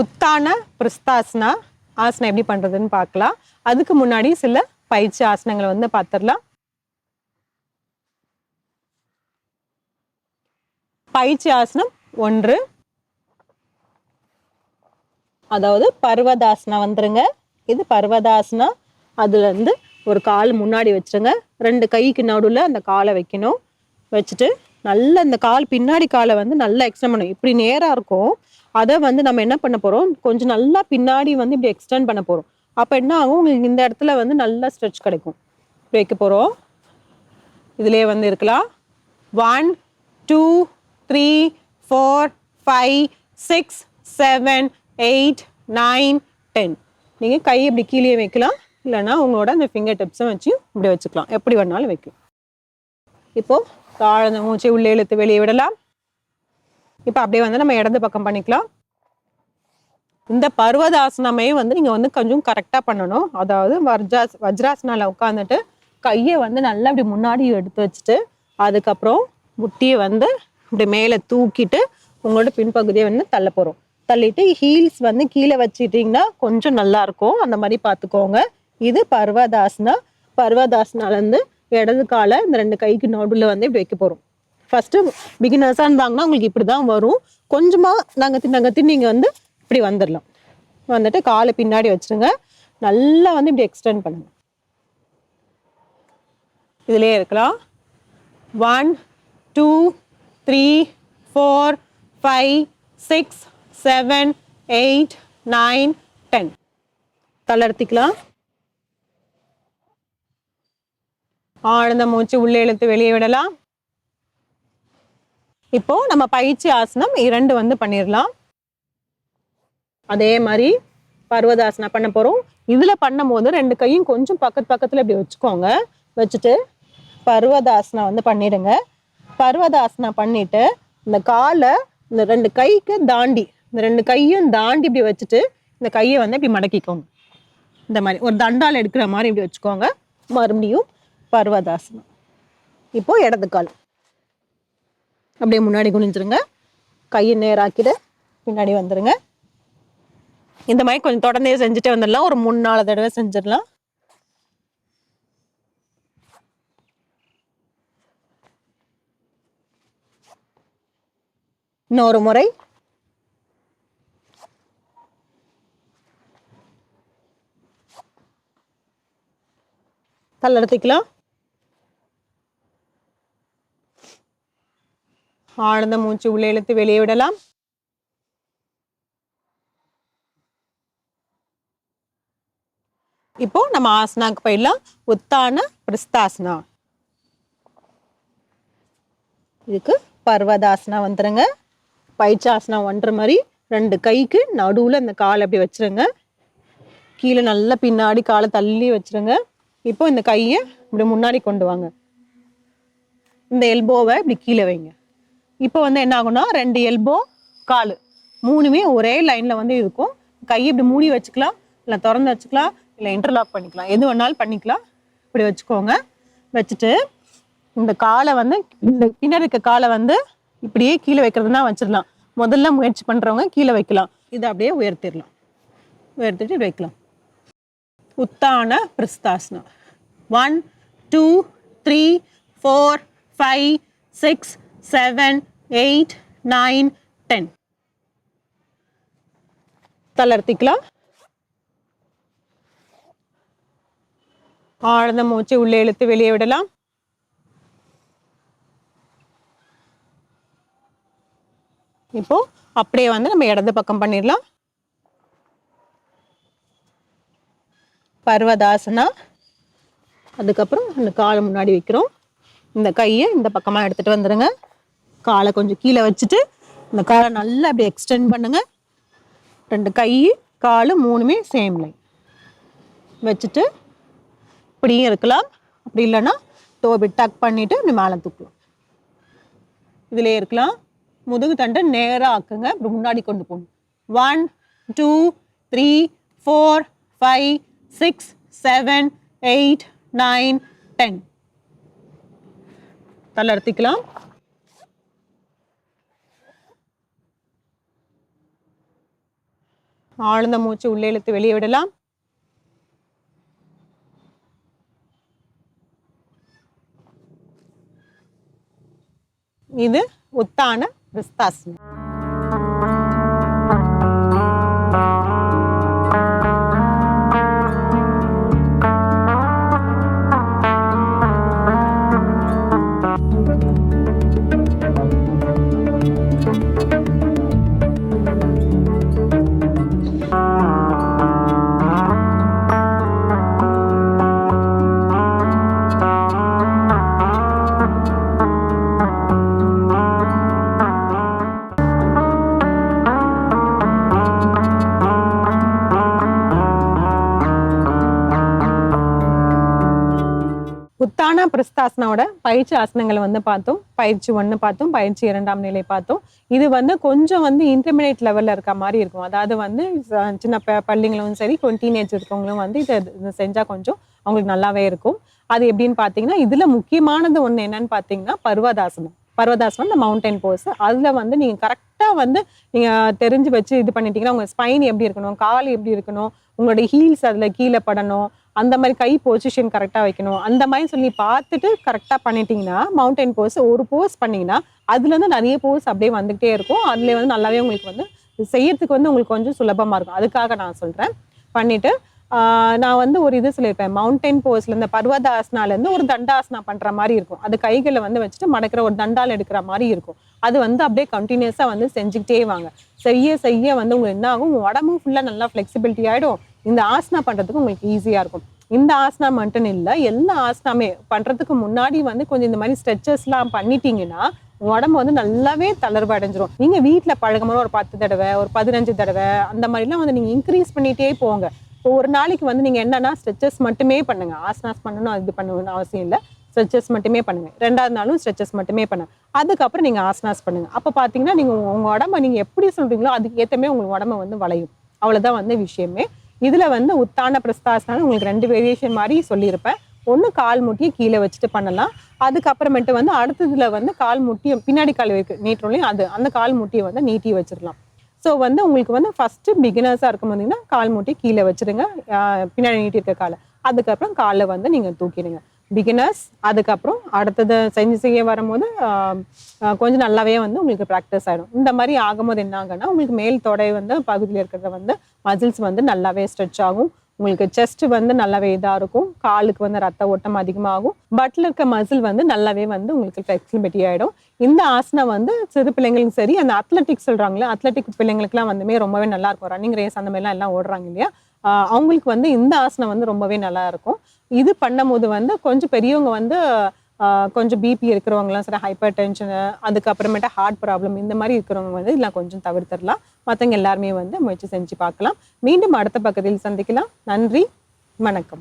உத்தான பிரஸ்தாசனா ஆசனம் எப்படி பண்றதுன்னு பார்க்கலாம். அதுக்கு முன்னாடி சில பயிற்சி ஆசனங்களை வந்து பார்த்துடலாம். பயிற்சி ஆசனம் ஒன்று. அதாவது பர்வதாசனா வந்துருங்க. இது பர்வதாசனா அதுல இருந்து ஒரு கால் முன்னாடி வச்சிருங்க. ரெண்டு கைக்கு நடுவில் அந்த காலை வைக்கணும். வச்சுட்டு நல்ல இந்த கால் பின்னாடி காலை வந்து நல்லா எக்ஸ்டெண்ட் பண்ணும் இப்படி நேராக இருக்கும். அதை வந்து நம்ம என்ன பண்ண போகிறோம் கொஞ்சம் நல்லா பின்னாடி வந்து இப்படி எக்ஸ்டெண்ட் பண்ண போகிறோம் அப்போ என்ன ஆகும்? உங்களுக்கு இந்த இடத்துல வந்து நல்லா ஸ்ட்ரெச் கிடைக்கும். இப்படி வைக்க போகிறோம் இதிலே வந்து இருக்கலாம். One two three four five six seven eight nine ten நீங்கள் கை இப்படி கீழே வைக்கலாம். இல்லைன்னா உங்களோட அந்த ஃபிங்கர் டிப்ஸை வச்சு இப்படி வச்சுக்கலாம். எப்படி வேணாலும் வைக்கலாம். இப்போது தாழ்ந்த மூச்சை உள்ளே இழுத்து வெளியே விடலாம். இப்போ அப்படியே வந்து நம்ம இடது பக்கம் பண்ணிக்கலாம். இந்த பர்வதாசனமே வந்து நீங்கள் வந்து கொஞ்சம் கரெக்டாக பண்ணணும். அதாவது வர்ஜாஸ் வஜ்ராசனால உட்காந்துட்டு கையை வந்து நல்லா இப்படி முன்னாடி எடுத்து வச்சுட்டு அதுக்கப்புறம் முட்டியை வந்து இப்படி மேலே தூக்கிட்டு உங்களோட பின்பகுதியை வந்து தள்ள போகிறோம் தள்ளிட்டு ஹீல்ஸ் வந்து கீழே வச்சுட்டிங்கன்னா கொஞ்சம் நல்லாயிருக்கும் அந்த மாதிரி பார்த்துக்கோங்க. இது பர்வதாசனா பர்வதாசனாலேருந்து இடது காலை இந்த ரெண்டு கைக்கு நடுவில் வந்து இப்படி வைக்க போகிறோம் ஃபஸ்ட்டு பிகினர்ஸாக இருந்தாங்கன்னா உங்களுக்கு இப்படி தான் வரும். கொஞ்சமாக நகர்த்தி நகர்த்தி நீங்கள் வந்து இப்படி வந்துடலாம் வந்துட்டு காலை பின்னாடி வச்சிருங்க. நல்லா வந்து இப்படி எக்ஸ்டெண்ட் பண்ணுங்கள் இதிலே இருக்கலாம். One two three four five six seven eight nine ten தளர்த்திக்கலாம் ஆழ்ந்த மூச்சு உள்ளே இழுத்து வெளியே விடலாம். இப்போ நம்ம பயிற்சி ஆசனம் இரண்டு வந்து பண்ணிடலாம் அதே மாதிரி பர்வதாசனா பண்ண போறோம். இதுல பண்ணும்போது ரெண்டு கையும் கொஞ்சம் பக்கத்து பக்கத்துல இப்படி வச்சுக்கோங்க. வச்சுட்டு பர்வதாசனா வந்து பண்ணிடுங்க. பர்வதாசனா பண்ணிட்டு இந்த காலை இந்த ரெண்டு கைக்கு தாண்டி இந்த ரெண்டு கையும் தாண்டி இப்படி வச்சுட்டு இந்த கையை வந்து இப்படி மடக்கிக்கோங்க. இந்த மாதிரி ஒரு தண்டால் எடுக்கிற மாதிரி இப்படி வச்சுக்கோங்க. மறுபடியும் பர்வதாசனம். இப்போ இடது கால். அப்படியே முன்னாடி குனிஞ்சிருங்க. கையை நேராக்கிட்டு பின்னாடி வந்துருங்க. இந்த மாதிரி கொஞ்சம் தொடர்ந்தே செஞ்சுட்டே வந்துடலாம். ஒரு மூணு நாலு தடவை செஞ்சிடலாம். இன்னொரு முறை. தள்ளெடுத்துக்கலாம். ஆழ்ந்த மூச்சு உள்ளே இழுத்து வெளியே விடலாம். இப்போ நம்ம ஆசனாக்கு போயிடலாம். உத்தான பிரஸ்தாசனா. இதுக்கு பர்வதாசனா வந்துருங்க. பயிற்சாசனா ஒன்ற மாதிரி ரெண்டு கைக்கு நடுவில் இந்த காலை அப்படி வச்சிருங்க. கீழே நல்லா பின்னாடி காலை தள்ளி வச்சிருங்க. இப்போ இந்த கையை இப்படி முன்னாடி கொண்டு வாங்க. இந்த எல்போவை இப்படி கீழே வைங்க. இப்போ வந்து என்ன ஆகும்னா ரெண்டு எல்போ காலு. மூணுமே ஒரே லைனில் வந்து இருக்கும். கையை இப்படி மூடி வச்சுக்கலாம். இல்லை திறந்து வச்சுக்கலாம். இல்லை இன்டர்லாக் பண்ணிக்கலாம். எது வேணாலும் பண்ணிக்கலாம். இப்படி வச்சுக்கோங்க. வச்சுட்டு இந்த காலை வந்து இந்த பின்னாடி இருக்க காலை வந்து இப்படியே கீழே வைக்கிறதுனா வச்சிடலாம். முதல்ல முயற்சி பண்ணுறவங்க கீழே வைக்கலாம். இதை அப்படியே உயர்த்திடலாம். உயர்த்திட்டு வைக்கலாம். உத்தான பிரஸ்தாசனா one two three four five six seven eight nine ten தளர்த்திக்கலாம். ஆழ்ந்த மூச்சு உள்ளே இழுத்து வெளியே விடலாம். இப்போ அப்படியே வந்து நம்ம இடது பக்கம் பண்ணிடலாம். பர்வதாசனா. அதுக்கப்புறம் அந்த காலை முன்னாடி வைக்கிறோம். இந்த கையை இந்த பக்கமாக எடுத்துட்டு வந்துடுங்க காலை கொஞ்சம் கீழே வச்சுட்டு இந்த காலை நல்லா அப்படி எக்ஸ்டெண்ட் பண்ணுங்க. ரெண்டு கை காலு மூணுமே சேம் லைன் வச்சுட்டு இப்படியும் இருக்கலாம். அப்படி இல்லைன்னா டோபி டக் பண்ணிவிட்டு இப்படி மேலே தூக்கலாம். இதிலே இருக்கலாம். முதுகு தண்டை நேராக ஆக்குங்க. இப்படி முன்னாடி கொண்டு போகணும். One two three four five six seven eight nine ten தளர்த்திக்கலாம் ஆழ்ந்த மூச்சு உள்ளே இழுத்து வெளியே விடலாம். இது உத்தான விஸ்தாசனம். பிரஸ்தாசனாவோட பயிற்சி ஆசனங்களை வந்து பார்த்தோம். பயிற்சி ஒன்று பார்த்தோம். பயிற்சி இரண்டாம் நிலை பார்த்தோம். இது வந்து கொஞ்சம் வந்து இன்டர்மீடியட் லெவலில் இருக்க மாதிரி இருக்கும். அதாவது வந்து சின்ன ப பள்ளிங்களும் சரி கொஞ்சம் டீனேஜ் இருக்கவங்களும் வந்து இதை செஞ்சால் கொஞ்சம் அவங்களுக்கு நல்லாவே இருக்கும். அது எப்படின்னு பார்த்தீங்கன்னா இதில் முக்கியமானது ஒன்று என்னன்னு பார்த்தீங்கன்னா பர்வதாசனம். பர்வதாசனம் இந்த மவுண்டைன் போஸ் அதில் வந்து நீங்கள் கரெக்டாக வந்து நீங்கள் தெரிஞ்சு வச்சு இது பண்ணிட்டீங்கன்னா உங்கள் ஸ்பைன் எப்படி இருக்கணும் கால் எப்படி இருக்கணும் உங்களுடைய ஹீல்ஸ் அதில் கீழே படணும் அந்த மாதிரி கை பொசிஷன் கரெக்டாக வைக்கணும். அந்த மாதிரி சொல்லி பார்த்துட்டு கரெக்டாக பண்ணிட்டீங்கன்னா மவுண்டைன் போஸ் ஒரு போஸ் பண்ணிங்கன்னா அதுலேருந்து நிறைய போஸ் அப்படியே வந்துகிட்டே இருக்கும். அதுலேயே வந்து நல்லாவே உங்களுக்கு வந்து செய்யறதுக்கு வந்து உங்களுக்கு கொஞ்சம் சுலபமாக இருக்கும். அதுக்காக நான் சொல்கிறேன் பண்ணிவிட்டு நான் வந்து ஒரு இது சொல்லியிருப்பேன். மவுண்டைன் போஸ்ல இந்த பர்வதாசனாலேருந்து ஒரு தண்டாசனா பண்ணுற மாதிரி இருக்கும். அது கைகளை வந்து வச்சுட்டு மடக்கிற ஒரு தண்டால் எடுக்கிற மாதிரி இருக்கும். அது வந்து அப்படியே கண்டினியூஸாக வந்து செஞ்சுக்கிட்டே வாங்க. செய்ய செய்ய வந்து உங்களுக்கு என்ன ஆகும்? உடம்பும் ஃபுல்லாக நல்லா ஃப்ளெக்சிபிலிட்டி ஆகிடும் இந்த ஆசனா பண்ணுறதுக்கு உங்களுக்கு ஈஸியாக இருக்கும். இந்த ஆசனா மட்டும் இல்லை எல்லா ஆசனாமே பண்ணுறதுக்கு முன்னாடி வந்து கொஞ்சம் இந்த மாதிரி ஸ்ட்ரெச்சஸ்லாம் பண்ணிட்டீங்கன்னா உடம்பு வந்து நல்லாவே தளர்வு அடைஞ்சிரும். வீட்டில் வீட்ல பழக்கமான ஒரு பத்து தடவை ஒரு பதினஞ்சு தடவை அந்த மாதிரிலாம் வந்து நீங்க இன்க்ரீஸ் பண்ணிட்டே போங்க. இப்போ ஒரு நாளைக்கு வந்து நீங்க என்னன்னா ஸ்ட்ரெச்சஸ் மட்டுமே பண்ணுங்க. ஆசனாஸ் பண்ணணும் இது பண்ணணும்னு அவசியம் இல்லை. ஸ்ட்ரெச்சஸ் மட்டுமே பண்ணுங்க. ரெண்டாவது நாளும் ஸ்ட்ரெச்சஸ் மட்டுமே பண்ணுங்க. அதுக்கப்புறம் நீங்க ஆசனாஸ் பண்ணுங்க. அப்போ பாத்தீங்கன்னா நீங்க உங்க- உடம்ப நீங்க எப்படி சொல்றீங்களோ அதுக்கு ஏத்தமே உங்களுக்கு உடம்ப வந்து வளையும். அவ்வளவுதான் வந்து விஷயமே. இதில் வந்து உத்தான பிரஸ்தாசனம் உங்களுக்கு ரெண்டு வேரியேஷன் மாதிரி சொல்லியிருப்பேன். ஒன்று கால் முட்டியை கீழே வச்சுட்டு பண்ணலாம். அதுக்கப்புறமேட்டு வந்து அடுத்ததுல வந்து கால் முட்டியை பின்னாடி கால் வைக்க நீட்டுறோம் அது அந்த கால் முட்டியை வந்து நீட்டி வச்சிடலாம். ஸோ வந்து உங்களுக்கு வந்து ஃபஸ்ட்டு பிகினர்ஸாக இருக்கும் பார்த்தீங்கன்னா கால் முட்டியை கீழே வச்சிருங்க. பின்னாடி நீட்டி இருக்க காலை. அதுக்கப்புறம் காலை வந்து நீங்கள் தூக்கிடுங்க. பிகினர்ஸ் அதுக்கப்புறம் அடுத்தது செஞ்சு செய்ய வரும்போது கொஞ்சம் நல்லாவே வந்து உங்களுக்கு ப்ராக்டிஸ் ஆகிடும் இந்த மாதிரி ஆகும்போது என்ன உங்களுக்கு மேல் தொடை வந்து பகுதியில் இருக்கிறத வந்து மசில்ஸ் வந்து நல்லாவே ஸ்ட்ரெச் ஆகும். உங்களுக்கு செஸ்ட் வந்து நல்லாவே இதாக இருக்கும். காலுக்கு வந்து ரத்த ஓட்டம் அதிகமாகும். பட்டில் இருக்க மசில் வந்து நல்லாவே வந்து உங்களுக்கு ஃப்ளெக்சிபிலிட்டி ஆகிடும் இந்த ஆசனம் வந்து சிறு பிள்ளைங்களுக்கும் சரி அந்த அத்லெட்டிக்ஸ் சொல்கிறாங்களே அத்லெட்டிக் பிள்ளைங்களுக்குலாம் வந்துமே ரொம்பவே நல்லா இருக்கும். ரன்னிங் ரேஸ் அந்த மாதிரிலாம் எல்லாம் ஓடுறாங்க இல்லையா? அவங்களுக்கு வந்து இந்த ஆசனம் வந்து ரொம்பவே நல்லா இருக்கும். இது பண்ணும்போது வந்து கொஞ்சம் பெரியவங்க வந்து கொஞ்சம் பிபி இருக்கிறவங்கலாம் சரி ஹைப்பர் டென்ஷனு அதுக்கப்புறமேட்டு ஹார்ட் ப்ராப்ளம் இந்த மாதிரி இருக்கிறவங்க வந்து இதெல்லாம் கொஞ்சம் தவிர்த்திடலாம். மற்றவங்க எல்லாருமே வந்து முயற்சி செஞ்சு பார்க்கலாம். மீண்டும் அடுத்த பக்கத்தில் சந்திக்கலாம். நன்றி. வணக்கம்.